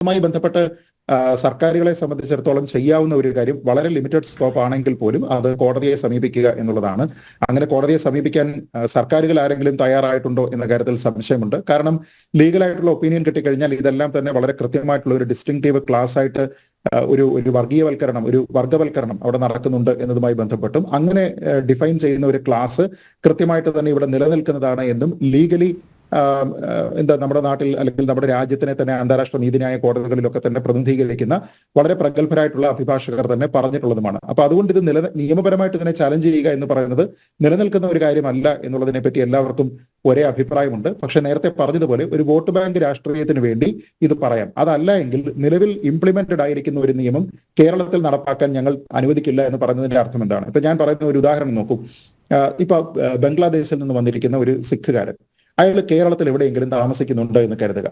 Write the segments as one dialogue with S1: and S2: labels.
S1: അതുമായി ബന്ധപ്പെട്ട് സർക്കാരുകളെ സംബന്ധിച്ചിടത്തോളം ചെയ്യാവുന്ന ഒരു കാര്യം വളരെ ലിമിറ്റഡ് സ്കോപ്പ് ആണെങ്കിൽ പോലും അത് കോടതിയെ സമീപിക്കുക എന്നുള്ളതാണ്. അങ്ങനെ കോടതിയെ സമീപിക്കാൻ സർക്കാരുകൾ ആരെങ്കിലും തയ്യാറായിട്ടുണ്ടോ എന്ന കാര്യത്തിൽ സംശയമുണ്ട്. കാരണം ലീഗലായിട്ടുള്ള ഒപ്പീനിയൻ കിട്ടിക്കഴിഞ്ഞാൽ ഇതെല്ലാം തന്നെ വളരെ കൃത്യമായിട്ടുള്ള ഒരു ഡിസ്റ്റിങ്റ്റീവ് ക്ലാസ് ആയിട്ട് ഒരു ഒരു വർഗീയവൽക്കരണം ഒരു വർഗവൽക്കരണം അവിടെ നടക്കുന്നുണ്ട് എന്നതുമായി ബന്ധപ്പെട്ടും. അങ്ങനെ ഡിഫൈൻ ചെയ്യുന്ന ഒരു ക്ലാസ് കൃത്യമായിട്ട് തന്നെ ഇവിടെ നിലനിൽക്കുന്നതാണ് എന്നും ലീഗലി എന്താ നമ്മുടെ നാട്ടിൽ അല്ലെങ്കിൽ നമ്മുടെ രാജ്യത്തിനെ തന്നെ അന്താരാഷ്ട്ര നീതിന്യായ കോടതികളിലൊക്കെ തന്നെ പ്രതിനിധീകരിക്കുന്ന വളരെ പ്രഗത്ഭരായിട്ടുള്ള അഭിഭാഷകർ തന്നെ പറഞ്ഞിട്ടുള്ളതുമാണ്. അപ്പൊ അതുകൊണ്ട് ഇത് നില നിയമപരമായിട്ട് ഇതിനെ ചലഞ്ച് ചെയ്യുക എന്ന് പറയുന്നത് നിലനിൽക്കുന്ന ഒരു കാര്യമല്ല എന്നുള്ളതിനെ പറ്റി എല്ലാവർക്കും ഒരേ അഭിപ്രായമുണ്ട്. പക്ഷെ നേരത്തെ പറഞ്ഞതുപോലെ ഒരു വോട്ട് ബാങ്ക് രാഷ്ട്രീയത്തിന് വേണ്ടി ഇത് പറയാം. അതല്ല എങ്കിൽ നിലവിൽ ഇംപ്ലിമെന്റഡ് ആയിരിക്കുന്ന ഒരു നിയമം കേരളത്തിൽ നടപ്പാക്കാൻ ഞങ്ങൾ അനുവദിക്കില്ല എന്ന് പറയുന്നതിന്റെ അർത്ഥം എന്താണ്? ഇപ്പൊ ഞാൻ പറയുന്ന ഒരു ഉദാഹരണം നോക്കൂ. ഇപ്പൊ ബംഗ്ലാദേശിൽ നിന്ന് വന്നിരിക്കുന്ന ഒരു സിഖുകാരൻ. അയാൾ കേരളത്തിൽ എവിടെയെങ്കിലും താമസിക്കുന്നുണ്ടോ എന്ന് കരുതുക.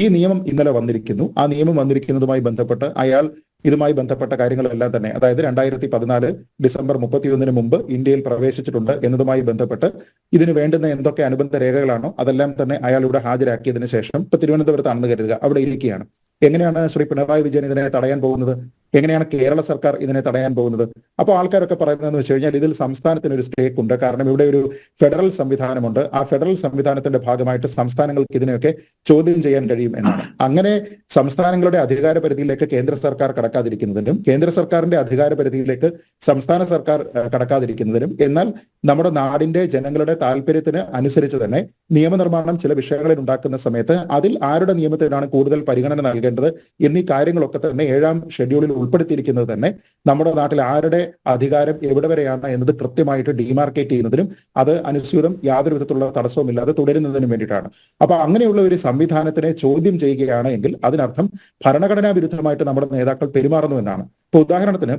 S1: ഈ നിയമം ഇന്നലെ വന്നിരിക്കുന്നു. ആ നിയമം വന്നിരിക്കുന്നതുമായി ബന്ധപ്പെട്ട് അയാൾ ഇതുമായി ബന്ധപ്പെട്ട കാര്യങ്ങളെല്ലാം തന്നെ അതായത് രണ്ടായിരത്തി പതിനാല് ഡിസംബർ മുപ്പത്തിയൊന്നിന് മുമ്പ് ഇന്ത്യയിൽ പ്രവേശിച്ചിട്ടുണ്ട് എന്നതുമായി ബന്ധപ്പെട്ട് ഇതിന് വേണ്ടുന്ന എന്തൊക്കെ അനുബന്ധ രേഖകളാണോ അതെല്ലാം തന്നെ അയാൾ ഇവിടെ ഹാജരാക്കിയതിനു ശേഷം ഇപ്പൊ തിരുവനന്തപുരത്താണെന്ന് കരുതുക. അവിടെ ഇരിക്കുകയാണ്. എങ്ങനെയാണ് ശ്രീ പിണറായി വിജയൻ ഇതിനെ തടയാൻ പോകുന്നത്? എങ്ങനെയാണ് കേരള സർക്കാർ ഇതിനെ തടയാൻ പോകുന്നത്? അപ്പോൾ ആൾക്കാരൊക്കെ പറയുന്നതെന്ന് വെച്ച് കഴിഞ്ഞാൽ ഇതിൽ സംസ്ഥാനത്തിന് ഒരു സ്റ്റേക്ക് ഉണ്ട്. കാരണം ഇവിടെ ഒരു ഫെഡറൽ സംവിധാനമുണ്ട്. ആ ഫെഡറൽ സംവിധാനത്തിന്റെ ഭാഗമായിട്ട് സംസ്ഥാനങ്ങൾക്ക് ഇതിനെയൊക്കെ ചോദ്യം ചെയ്യാൻ കഴിയും എന്നാണ്. അങ്ങനെ സംസ്ഥാനങ്ങളുടെ അധികാര പരിധിയിലേക്ക് കേന്ദ്ര സർക്കാർ കടക്കാതിരിക്കുന്നതിനും കേന്ദ്ര സർക്കാരിന്റെ അധികാര പരിധിയിലേക്ക് സംസ്ഥാന സർക്കാർ കടക്കാതിരിക്കുന്നതിനും എന്നാൽ നമ്മുടെ നാടിന്റെ ജനങ്ങളുടെ താല്പര്യത്തിന് അനുസരിച്ച് തന്നെ നിയമനിർമ്മാണം ചില വിഷയങ്ങളിൽ ഉണ്ടാക്കുന്ന സമയത്ത് അതിൽ ആരുടെ നിയമത്തിനാണ് കൂടുതൽ പരിഗണന നൽകേണ്ടത് എന്നീ കാര്യങ്ങളൊക്കെ തന്നെ ഏഴാം ഷെഡ്യൂളിൽ ഉൾപ്പെടുത്തിയിരിക്കുന്നത് തന്നെ നമ്മുടെ നാട്ടിൽ ആരുടെ അധികാരം എവിടെ വരെയാണ് എന്നത് കൃത്യമായിട്ട് ഡിമാർക്കേറ്റ് ചെയ്യുന്നതിനും അത് അനുസ്യൂതം യാതൊരു വിധത്തിലുള്ള തടസ്സവുമില്ലാതെ തുടരുന്നതിനും വേണ്ടിയിട്ടാണ്. അപ്പൊ അങ്ങനെയുള്ള ഒരു സംവിധാനത്തിനെ ചോദ്യം ചെയ്യുകയാണ് എങ്കിൽ അതിനർത്ഥം ഭരണഘടനാ വിരുദ്ധമായിട്ട് നമ്മുടെ നേതാക്കൾ പെരുമാറുന്നു എന്നാണ്. ഇപ്പൊ ഉദാഹരണത്തിന്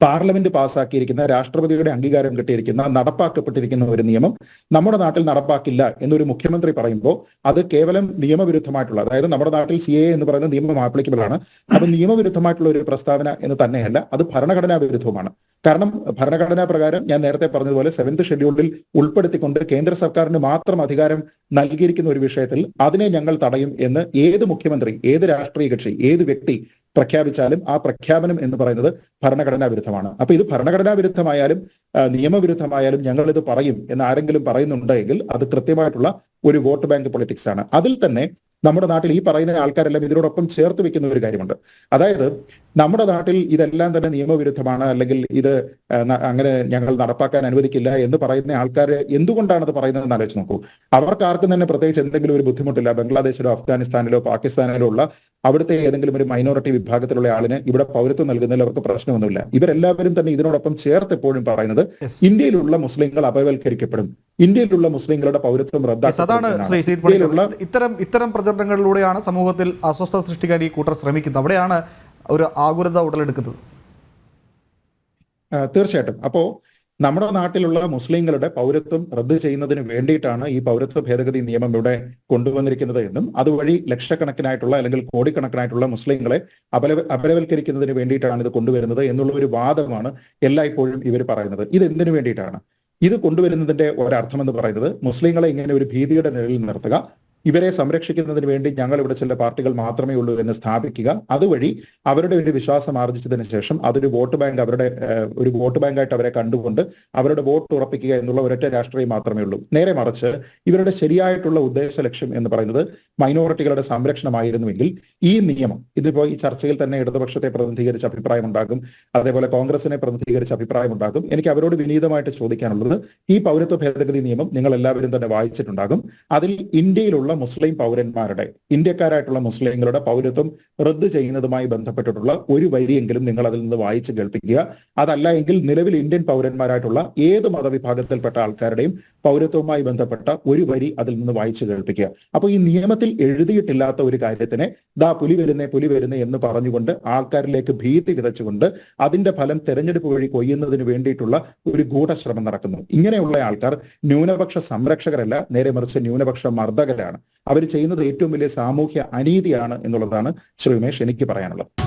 S1: പാർലമെന്റ് പാസ്സാക്കിയിരിക്കുന്ന രാഷ്ട്രപതിയുടെ അംഗീകാരം കിട്ടിയിരിക്കുന്ന നടപ്പാക്കപ്പെട്ടിരിക്കുന്ന ഒരു നിയമം നമ്മുടെ നാട്ടിൽ നടപ്പാക്കില്ല എന്നൊരു മുഖ്യമന്ത്രി പറയുമ്പോൾ അത് കേവലം നിയമവിരുദ്ധമായിട്ടുള്ള അതായത് നമ്മുടെ നാട്ടിൽ സി എ എന്ന് പറയുന്ന നിയമം ആപ്ലിക്കബിൾ ആണ്. അത് നിയമവിരുദ്ധമായിട്ടുള്ള ഒരു പ്രസ്താവന എന്ന് തന്നെയല്ല അത് ഭരണഘടനാ വിരുദ്ധവുമാണ്. കാരണം ഭരണഘടനാ പ്രകാരം ഞാൻ നേരത്തെ പറഞ്ഞതുപോലെ സെവൻത് ഷെഡ്യൂളിൽ ഉൾപ്പെടുത്തിക്കൊണ്ട് കേന്ദ്ര സർക്കാരിന് മാത്രം അധികാരം നൽകിയിരിക്കുന്ന ഒരു വിഷയത്തിൽ അതിനെ ഞങ്ങൾ തടയും എന്ന് ഏത് മുഖ്യമന്ത്രി ഏത് രാഷ്ട്രീയ കക്ഷി ഏത് വ്യക്തി പ്രഖ്യാപിച്ചാലും ആ പ്രഖ്യാപനം എന്ന് പറയുന്നത് ഭരണഘടനാ വിരുദ്ധമാണ്. അപ്പൊ ഇത് ഭരണഘടനാ വിരുദ്ധമായാലും നിയമവിരുദ്ധമായാലും ഞങ്ങൾ ഇത് പറയും എന്ന് ആരെങ്കിലും പറയുന്നുണ്ടെങ്കിൽ അത് കൃത്യമായിട്ടുള്ള ഒരു വോട്ട് ബാങ്ക് പൊളിറ്റിക്സ് ആണ്. അതിൽ തന്നെ നമ്മുടെ നാട്ടിൽ ഈ പറയുന്ന ആൾക്കാരെല്ലാം ഇതിനോടൊപ്പം ചേർത്ത് വെക്കുന്ന ഒരു കാര്യമുണ്ട്. അതായത് നമ്മുടെ നാട്ടിൽ ഇതെല്ലാം തന്നെ നിയമവിരുദ്ധമാണ് അല്ലെങ്കിൽ ഇത് അങ്ങനെ ഞങ്ങൾ നടപ്പാക്കാൻ അനുവദിക്കില്ല എന്ന് പറയുന്ന ആൾക്കാർ എന്തുകൊണ്ടാണ് അത് പറയുന്നതെന്ന് ആലോചിച്ച് നോക്കൂ. അവർക്ക് ആർക്കും തന്നെ പ്രത്യേകിച്ച് എന്തെങ്കിലും ഒരു ബുദ്ധിമുട്ടില്ല. ബംഗ്ലാദേശിലോ അഫ്ഗാനിസ്ഥാനിലോ പാകിസ്ഥാനിലോ ഉള്ള അവിടുത്തെ ഏതെങ്കിലും ഒരു മൈനോറിറ്റി വിഭാഗത്തിലുള്ള ആളിന് ഇവിടെ പൗരത്വം നൽകുന്നതിൽ അവർക്ക് പ്രശ്നമൊന്നുമില്ല. ഇവരെല്ലാവരും തന്നെ ഇതിനോടൊപ്പം ചേർത്ത് എപ്പോഴും പറയുന്നത് ഇന്ത്യയിലുള്ള മുസ്ലിങ്ങൾ അപവൽക്കരിക്കപ്പെടും. ഇന്ത്യയിലുള്ള മുസ്ലിങ്ങളുടെ പൗരത്വം
S2: Yes, അതാണ് ശ്രീ
S1: എന്നാണ്.
S2: സീത് ഇത്തരം ഇത്തരം പ്രചരണങ്ങളിലൂടെയാണ് സമൂഹത്തിൽ അസ്വസ്ഥ സൃഷ്ടിക്കാൻ ഈ കൂട്ടർ ശ്രമിക്കുന്നത്. അവിടെയാണ് ഒരു ആകുലത ഉടലെടുക്കുന്നത്.
S1: തീർച്ചയായിട്ടും. അപ്പോ നമ്മുടെ നാട്ടിലുള്ള മുസ്ലിങ്ങളുടെ പൗരത്വം റദ്ദ് ചെയ്യുന്നതിന് വേണ്ടിയിട്ടാണ് ഈ പൗരത്വ ഭേദഗതി നിയമം ഇവിടെ കൊണ്ടുവന്നിരിക്കുന്നത് എന്നും അതുവഴി ലക്ഷക്കണക്കിനായിട്ടുള്ള അല്ലെങ്കിൽ കോടിക്കണക്കിനായിട്ടുള്ള മുസ്ലിങ്ങളെ അപല അപലവൽക്കരിക്കുന്നതിന് വേണ്ടിയിട്ടാണ് ഇത് കൊണ്ടുവരുന്നത് എന്നുള്ള ഒരു വാദമാണ് എല്ലായ്പ്പോഴും ഇവർ പറയുന്നത്. ഇത് എന്തിനു വേണ്ടിയിട്ടാണ്? ഇത് കൊണ്ടുവരുന്നതിന്റെ ഒരർത്ഥം എന്ന് പറയുന്നത് മുസ്ലിങ്ങളെ ഇങ്ങനെ ഒരു ഭീതിയുടെ നിഴലിൽ നിർത്തുക. ഇവരെ സംരക്ഷിക്കുന്നതിന് വേണ്ടി ഞങ്ങൾ ഇവിടെ ചില പാർട്ടികൾ മാത്രമേ ഉള്ളൂ എന്ന് സ്ഥാപിക്കുക. അതുവഴി അവരുടെ ഒരു വിശ്വാസം ആർജിച്ചതിന് ശേഷം അതൊരു വോട്ട് ബാങ്ക് അവരുടെ ഒരു വോട്ട് ബാങ്കായിട്ട് അവരെ കണ്ടുകൊണ്ട് അവരുടെ വോട്ട് ഉറപ്പിക്കുക എന്നുള്ള ഒരൊറ്റ രാഷ്ട്രീയം മാത്രമേ ഉള്ളൂ. നേരെ മറിച്ച് ഇവരുടെ ശരിയായിട്ടുള്ള ഉദ്ദേശ ലക്ഷ്യം എന്ന് പറയുന്നത് മൈനോറിറ്റികളുടെ സംരക്ഷണമായിരുന്നുവെങ്കിൽ ഈ നിയമം ഇതിപ്പോ ഈ ചർച്ചയിൽ തന്നെ ഇടതുപക്ഷത്തെ പ്രതിനിധീകരിച്ച അഭിപ്രായമുണ്ടാകും അതേപോലെ കോൺഗ്രസിനെ പ്രതിനിധീകരിച്ച അഭിപ്രായമുണ്ടാകും. എനിക്ക് അവരോട് വിനീതമായിട്ട് ചോദിക്കാനുള്ളത് ഈ പൗരത്വ ഭേദഗതി നിയമം നിങ്ങൾ എല്ലാവരും തന്നെ വായിച്ചിട്ടുണ്ടാകും. അതിൽ ഇന്ത്യയിലുള്ള മുസ്ലിം പൗരന്മാരുടെ ഇന്ത്യക്കാരായിട്ടുള്ള മുസ്ലിങ്ങളുടെ പൗരത്വം റദ്ദ് ചെയ്യുന്നതുമായി ബന്ധപ്പെട്ടിട്ടുള്ള ഒരു വരിയെങ്കിലും നിങ്ങൾ അതിൽ നിന്ന് വായിച്ച് കേൾപ്പിക്കുക. അതല്ല എങ്കിൽ നിലവിൽ ഇന്ത്യൻ പൗരന്മാരായിട്ടുള്ള ഏത് മതവിഭാഗത്തിൽപ്പെട്ട ആൾക്കാരുടെയും പൗരത്വവുമായി ബന്ധപ്പെട്ട ഒരു വരി അതിൽ നിന്ന് വായിച്ച് കേൾപ്പിക്കുക. അപ്പൊ ഈ നിയമത്തിൽ എഴുതിയിട്ടില്ലാത്ത ഒരു കാര്യത്തിനെ ദാ പുലി വരുന്നേ പുലി വരുന്നേ എന്ന് പറഞ്ഞുകൊണ്ട് ആൾക്കാരിലേക്ക് ഭീതി വിതച്ചുകൊണ്ട് അതിന്റെ ഫലം തെരഞ്ഞെടുപ്പ് വഴി കൊയ്യുന്നതിന് വേണ്ടിയിട്ടുള്ള ഒരു ഗൂഢശ്രമം നടക്കുന്നു. ഇങ്ങനെയുള്ള ആൾക്കാർ ന്യൂനപക്ഷ സംരക്ഷകരല്ല നേരെ മറിച്ച് ന്യൂനപക്ഷ മർദ്ദകരാണ്. അവർ ചെയ്യുന്നത് ഏറ്റവും വലിയ സാമൂഹ്യ അനീതിയാണ് എന്നുള്ളതാണ് ശ്രീ ഉമേഷ് എനിക്ക് പറയാനുള്ളത്.